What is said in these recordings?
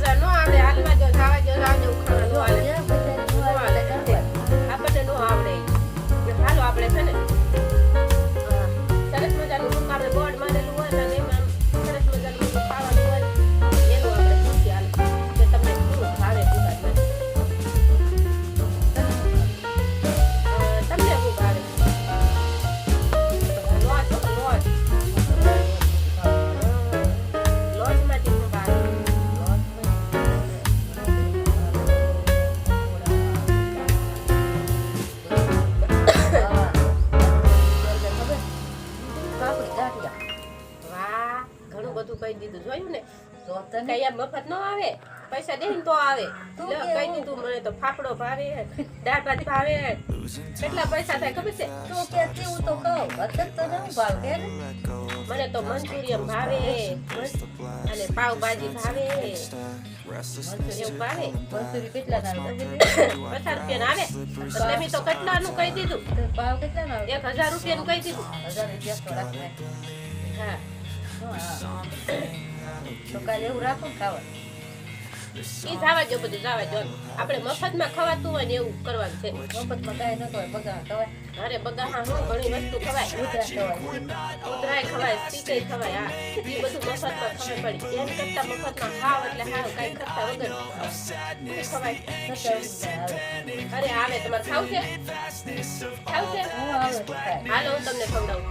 Sir નો આવડે હાલમાં જો થાવા જો આવજો ઉખાડો નો હાલે લે મફત નો આવે? પૈસા દે તો આવે. તું કઈ દીધું મને તો ફાફડો ભાવે દાળ ભાત ભાવે. કેટલા પૈસા થાય ખબર છે? તો કે હું તો કહું? અત્યારે તો નહીં ભાવ કે મને તો મંચુરિયન ભાવે અને પાવભાજી ભાવે. એવું ભાવે? મંસૂરી કેટલા ના આવે? પચાસ રૂપિયા આવે? એટલે મેં તો કેટલાનું કહી દીધું. ભાવ એક હજાર રૂપિયાનું કહી દીધું. હજાર રૂપિયા. હા. હા. એવું રાખો ખાવા. ઈ જવા દો બધું જવા દો આપણે મફતમાં ખવાતું હોય ને એવું કરવાનું છે. મફતમાં કાંઈ ન ખવાય બગા ખવાય. અરે બગાહા હું ઘણી વસ્તુ ખવાય. ઉધરા ખવાય. ઉધરાય ખવાય ખવાય હા. બધું મફતમાં ખબર પડી. એમ કરતા મફતમાં ખાવ એટલે હાવ કાંઈ વગર ખવાય. આવે અરે આવે તમારે ખાવું છે? ખાવું હું હાલો હું તમને ખવડાવું.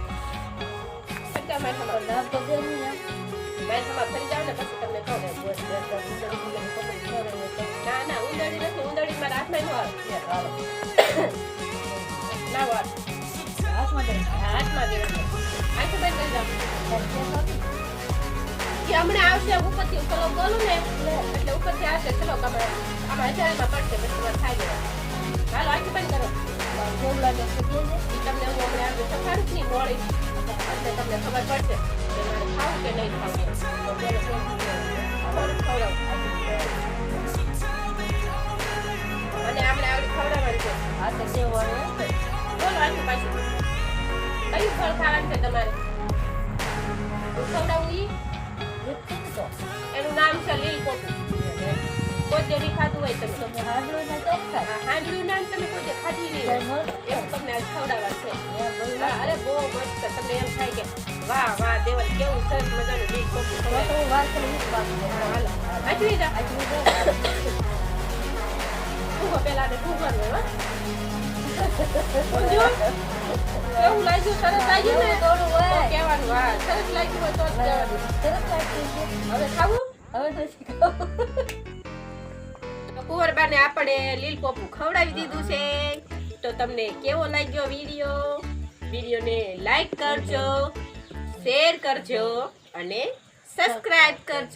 સક્કા નામ તો માય ફરી જાવ ને પછી તમને ખવડાવીએ તો. ના ના ઉંદરડી નથી ઉંદરડી મારા હાથમાં ન આ. હાથમાં દે. હાથમાં દેવાનું આખું બંધ કરી જાઓ હમણાં આવશે ઉપરથી ચલો બોલું ને એટલે ઉપરથી આવશે ચલો તમે આમાં હજારમાં પડશે પછી થાય લેવાનું હાલો આખી બંધ કરો તમને હું હમણાં આવ્યું સફારું જ નહીં મોડી એટલે તમને ખબર પડશે કે મારે ખાવું કે નહીં. અને આપણે આગળ ખવડાવવાની છે હા તો પાછું કયું ફળ છે તમારે હું. એનું નામ છે લીલ કોકુ કોઈ દેડી ખાધું હોય તમે હાંડલું નામ તમે દે ખાધી નહીં થાય કે વાહ વાહ દેવલ કેવું સરસ મજાનું લીલ કોકુ તો તો વાત કરી ઈ જ વાત છે. જા આજનું પેલા ને ઊભવાનું હોય, કેવું લાગ્યું? સરસ લાગ્યું ને? એવું થોડું હોય. તો કહેવાનું હા સરસ લાગ્યું હોય તો જ કહેવાનું. સરસ લાગતું હવે ખાવું? હવે નથી ખાવું. કુંવરબાને આપણે લીલ પોપું ખવડાવી દીધું છે. તો તમને કેવો લાગ્યો વીડિયો? વિડીયોને લાઈક કરજો શેર કરજો અને સબસ્ક્રાઈબ કરજો.